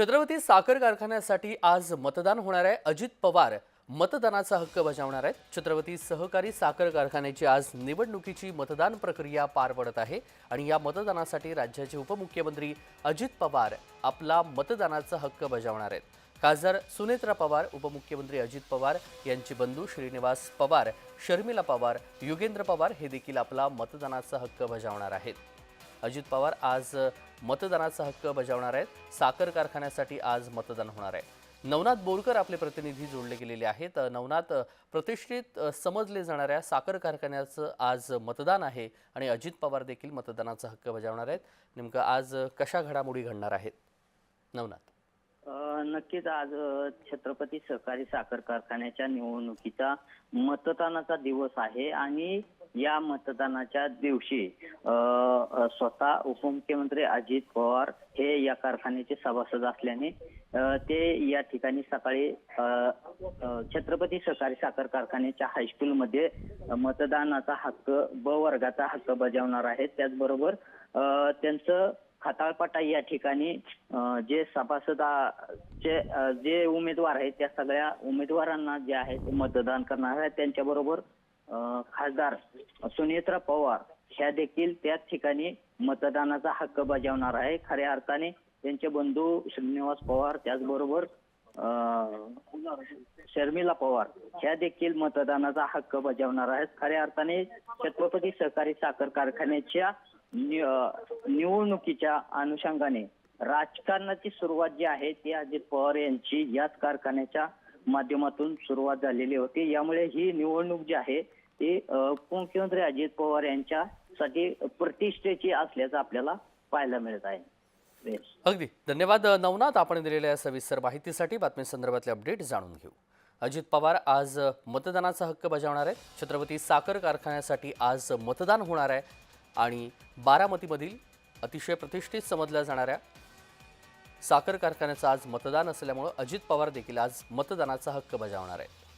छत्रपती साखर कारखान्यासाठी आज मतदान होणार आहे. अजित पवार मतदानाचा हक्क बजावणार आहेत. छत्रपती सहकारी साखर कारखान्याची आज निवडणुकीची मतदान प्रक्रिया पार पडत आहे आणि या मतदानासाठी राज्याचे उपमुख्यमंत्री अजित पवार आपला मतदानाचा हक्क बजावणार आहेत. खासदार सुनेत्रा पवार उपमुख्यमंत्री अजित पवार यांचे बंधू श्रीनिवास पवार शर्मिला पवार युगेंद्र पवार हे देखील आपला मतदानाचा हक्क बजावणार आहेत. अजित पवार आज मतदानाचा हक्क बजावणार आहेत. साखर कारखान्यासाठी आज मतदान होणार आहे. नवनाथ बोरकर आपले प्रतिनिधी जोडले गेलेले आहेत. नवनाथ प्रतिष्ठित समजले जाणाऱ्या साखर कारखान्याचं आज मतदान आहे आणि अजित पवार देखील मतदानाचा हक्क बजावणार आहेत. नेमकं आज कशा घडामोडी घडणार आहेत? नवनाथ. नक्कीच आज छत्रपती सहकारी साखर कारखान्याच्या निवडणुकीचा मतदानाचा दिवस आहे आणि या मतदानाच्या दिवशी स्वतः उपमुख्यमंत्री अजित पवार हे या कारखान्याचे सभासद असल्याने ते या ठिकाणी सकाळी छत्रपती सहकारी साखर कारखान्याच्या हायस्कूलमध्ये मतदानाचा हक्क ब वर्गाचा हक्क बजावणार आहेत. त्याचबरोबर त्यांचं खताळपाटा या ठिकाणी जे सभासदाचे जे उमेदवार आहेत त्या सगळ्या उमेदवारांना जे आहे ते मतदान करणार आहेत. त्यांच्याबरोबर खासदार सुनेत्रा पवार ह्या देखील त्याच ठिकाणी मतदानाचा हक्क बजावणार आहे. खऱ्या अर्थाने त्यांचे बंधू श्रीनिवास पवार त्याचबरोबर शर्मिला पवार ह्या देखील मतदानाचा हक्क बजावणार आहेत. खऱ्या अर्थाने छत्रपती सहकारी साखर कारखान्याच्या निवडणुकीच्या अनुषंगाने राजकारणाची सुरुवात जी आहे ती अजित पवार यांची याच कारखान्याच्या माध्यमातून सुरुवात झालेली होती. यामुळे ही निवडणूक जी आहे ती मुख्यमंत्री अजित पवार यांच्यासाठी प्रतिष्ठेची असल्याचं आपल्याला पाहायला मिळत आहे. अगदी. धन्यवाद नवनाथ. आपण दिलेल्या सविस्तर माहितीसाठी बातमी संदर्भातले अपडेट जाणून घेऊ. अजित पवार आज मतदानाचा हक्क बजावणार आहेत. छत्रपती साखर कारखान्यासाठी आज मतदान होणार आहे. आणि बारामतीमधील अतिशय प्रतिष्ठित समजल्या जाणाऱ्या साखर कारखान्याचं आज मतदान असल्यामुळं अजित पवार देखील आज मतदानाचा हक्क बजावणार आहेत.